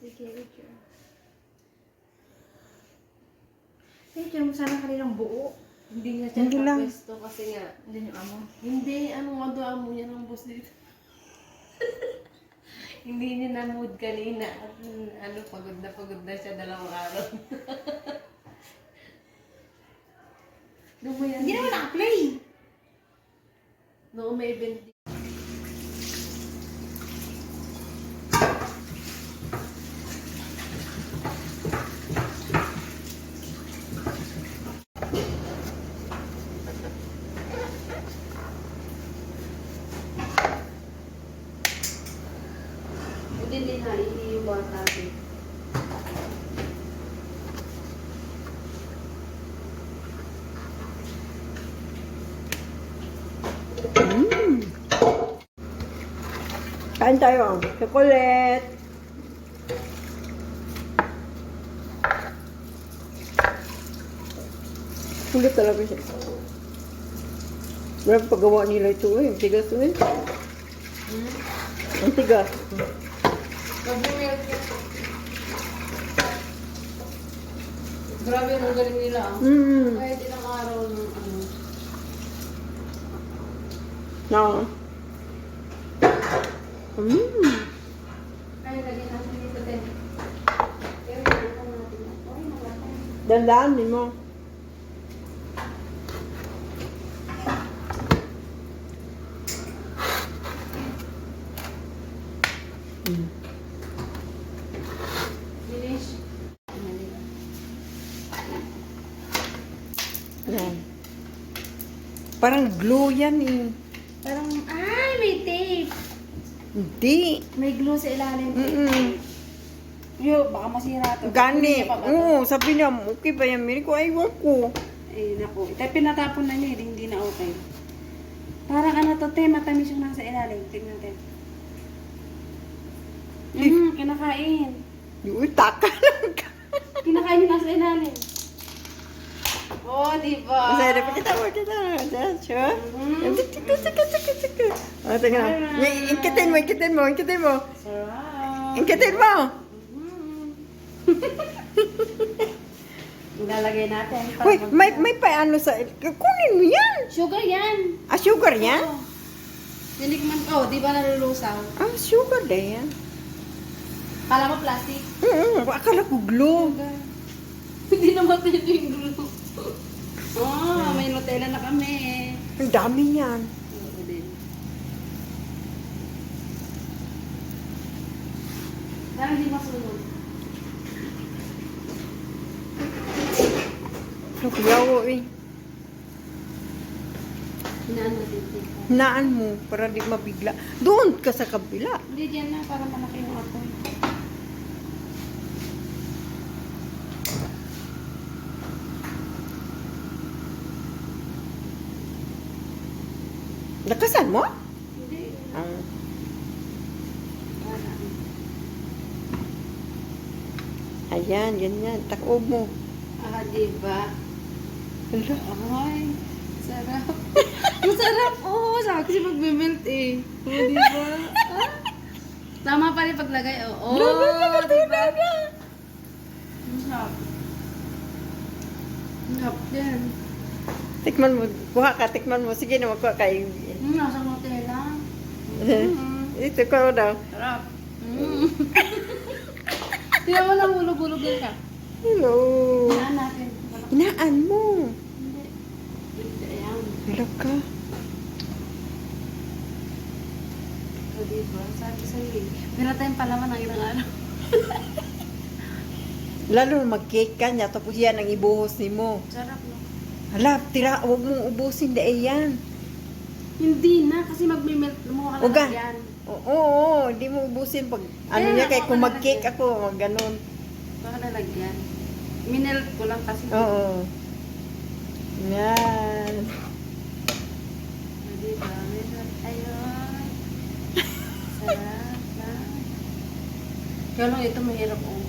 Sige, picture. Picture mo sana kanilang buo. Hindi nga siya Hindi lang. nakapwesto kasi nga. Hindi niyo amo. Hindi, anong ado amo niya ng boss dito. Hindi niya na mood kanina. At mm, ano, pagod na pagod na siya dalawang araw. Hindi naman naka-play. Noong may event Hindi din na, hindi yung bata. eh. Mm. Kain tayo. Chocolate. Kulit talaga siya. Grabe paggawa nila ito eh. Ang tigas eh. Hmm? Ang tigas. Grabe ang galing nila ah. Mm. Kahit ilang araw ng ano. No. Mm. Kaya lagyan natin dito din. Pero nalatan natin. Ay, nalatan. Dandaan din mo. Mm. Yan. Parang glue yan eh. Parang, ay, may tape. Hindi. May glue sa ilalim. Mm-mm. Yo, baka masira to. Gani. Oo, sabi niya, okay ba yan? Miri ko, ay, wag ko. Eh, naku. Ito, pinatapon na niya, hindi, hindi na okay. Parang ano to, te, matamis yung nasa ilalim. Tignan, te. Mm, kinakain. Uy, taka lang ka. Kinakain yung nasa ilalim. Oh, di ba? Masaya pa kita mo, kita sure? Tsaka, tsaka, tsaka, tsaka. Ah, tingnan mo. Ingkitin mo, ingkitin mo, ingkitin mo. Sarap. Ingkitin mo. Mm. Ilalagay natin. para Wait, mag- may, may pa ano sa... Kunin mo yan. Sugar yan. Ah, sugar yan? Oo. Tinikman ko, di ba nalulusaw? Ah, sugar din yan. Kala mo plastic? Mm, akala ko glue. Hindi naman ito yung glue. Oh, may Nutella na kami. Ang dami yan. Oo din. Parang di masunod. Nagyawo eh. Hinaan natin dito. Naan mo para di mabigla. Doon ka sa kabila. Hindi, dyan na. Para malaki yung apoy. Nakasan mo? Hindi. Ah. Ayan, ganyan. Takob mo. Ah, di ba? Hala. Ay, sarap. Masarap. Oo, sa akin magme-melt eh. Oo, di ba? Ah. Tama pa rin paglagay. Oo, Wala, wala, wala, di ba? wala. Ang sarap. Ang sarap din. Tikman mo. Kuha ka, tikman mo. Sige na, magkuha ka. Mm, nasa Nutella. Mm. Ito ko daw. Sarap. Mm. Tingnan mo lang hulog-hulog yan ka. Hello. Hinaan natin. Mo. Hindi. Hindi, Ayan. Hala ka. O, diba? Sabi sa'yo eh. Meron tayong palaman ng ilang araw. Lalo na mag-cake ka niya, tapos yan ang ibuhos ni mo. Sarap, no? Hala, tira, huwag mong ubusin, dahil yan. Hindi na, kasi magme-melt mo ka Uga. lang yan. Oo, oo, hindi mo ubusin pag, ano Kaya niya, nga, kaya kung na mag-cake ako, mag ganun. Baka lalagyan. Minelt ko lang kasi. Oo. Yan. O, diba? Meron. Ayun. Sarap na. Kaya lang ito mahirap oh.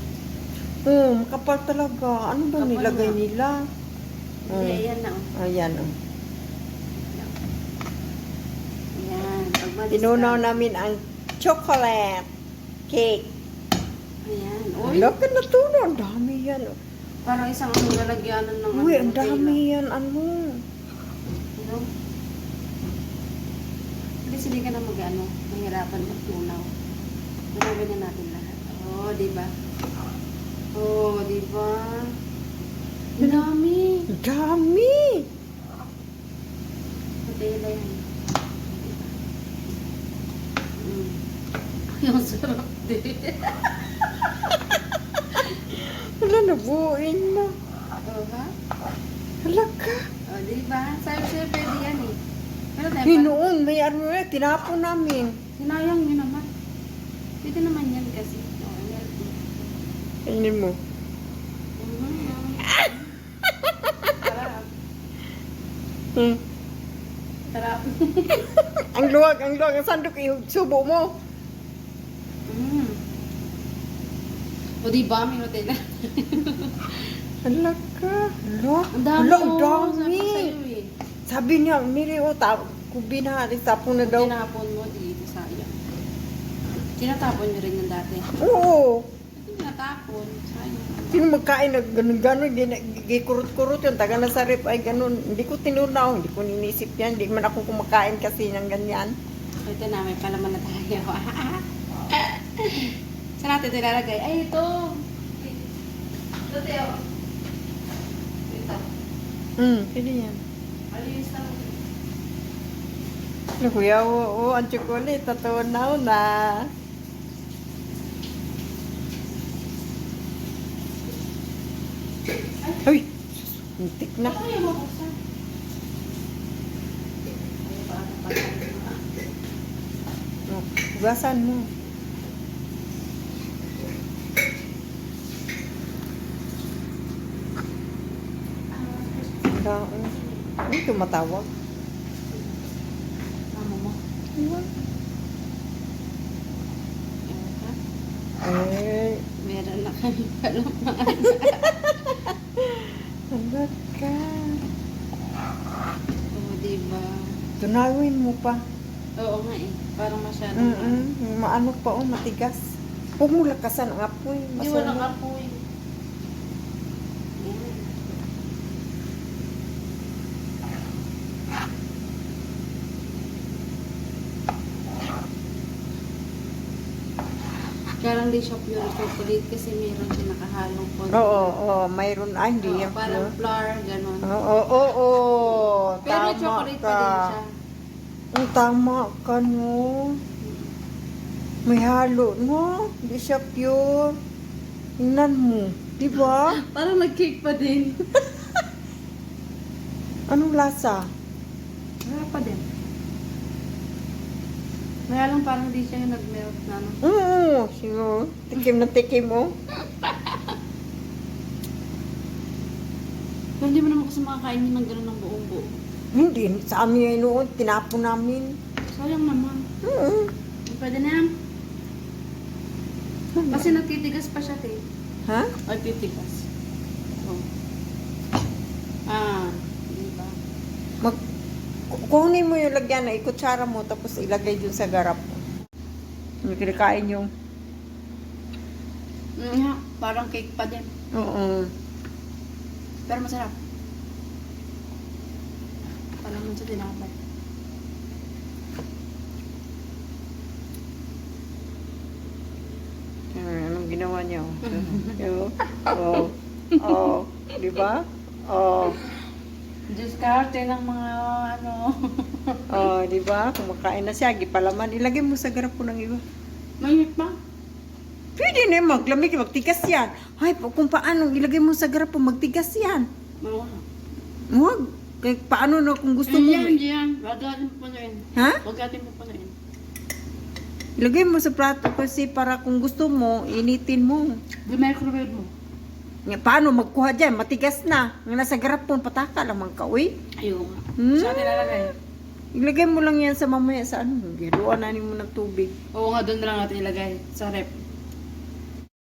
Oo, makapal talaga. Ano ba Kapal nilagay nga. nila? Hindi, Mm. ayan na oh. Ayan, oh. Tinunaw namin ang chocolate cake. Ayan. Uy, Laki na to? Ang dami yan. parang isang ano lalagyanan ng Uy, ano, ang dami yan. Ano? Ano? At least hindi ka na mag ano, mahirapan magtunaw. Marami na natin lahat. Oo, oh, di ba? Oo, oh, di ba? Ang dami. Ang dami. Matela yan. Yung sarap din. Wala, nabuuin na. Oo ba? Hala ka. O, Oh, di ba? Sabi sa'yo, pwede yan eh. Pero tayo may ano na, tinapon namin. Sinayang nyo naman. Pwede naman yan kasi. Oo, healthy. Kainin mo. Sarap. Hmm. Sarap. Ang luwag, ang luwag. Ang sandok, subo mo. Mm. O di ba, may Nutella? Hala ka. Hala. Ang dami. Hala, ang oh. dami. Sabi eh. Sabi niya, Miri, o, tap, kubi na, tapon na daw. Tinapon mo dito sayang. Tinatapon nyo rin yung dati. Oo. Sayang. Sino magkain na ganun-ganun, gikurot-kurot yung taga na sa rep ay ganun. Hindi ko tinunaw, hindi ko ninisip yan. Hindi man ako kumakain kasi ng ganyan. Ito na, may palaman na tayo. Saan natin ito ilalagay? Ay, ito. Ito, Teo. Ito. Hmm, pwede yan. Alinis na. Ano, kuya, oo, oo, ang chocolate, tatunaw na. Uy, hintik na. Oh, Hugasan mo. Daon. Ano tumatawag? Amo mo. Iwan. Eh, Meron na kami palaman. anak ka. Oo, diba? Tunawin mo pa. Oo nga eh. Parang masyado. Mm-mm. Maano pa oh, matigas. Huwag mo lakasan ang apoy. Hindi walang Masunog. apoy. Kaya lang di siya pure chocolate kasi meron siya nakahalong konti. Oo, oo, mayroon. Ah, hindi Oo, yan. parang pure. flour, gano'n. Oo, oo, oo. Pero Tama chocolate ka. pa din siya. Ang tama ka, no? May halo, no? Hindi siya pure. Tingnan mo. Di ba? Parang nag-cake pa din. Anong lasa? Wala pa din. Kaya lang parang di siya yung nag-melt na ano. Oo, siguro. Tikim na tikim mo. Pero hindi mo naman kasi makakainin ng gano'n ng buong buo. Hindi, sa amin yan noon, tinapon namin. Sayang naman. Oo. Pwede na yan. Kasi nagtitigas pa siya, te. Ha? Ay, titigas. Oh. Ah, di ba? Mag, kunin mo yung lagyan na ikutsara mo tapos ilagay dun sa garap mo. Hindi kinakain yung... Mm, parang cake pa din. Oo. Pero masarap. Parang sa tinapay. Ah, Anong ginawa niya? Oo. Oo. Oo. Di ba? Oo. Discarte ng mga ano. Oo, di ba? Kumakain na siya, gipalaman. Ilagay mo sa garap ko ng iba. Mainit pa. Pwede na maglamig, magtigas yan. Ay, kung paano, ilagay mo sa garap magtigas yan. Oo. Huwag. Kaya paano na kung gusto mo. Diyan, diyan. Huwag natin pupunuin. Ha? Huwag natin pupunuin. Ilagay mo sa plato kasi para kung gusto mo, initin mo. Di-microwave mo. Nga, paano magkuha dyan? Matigas na. Nga nasa garap po, pataka lamang ka, uy. Ayaw. Hmm? Sa atin lalagay. Ilagay mo lang yan sa mamaya sa ano. Giluan na mo ng tubig. Oo nga, doon na lang natin ilagay. Sa rep.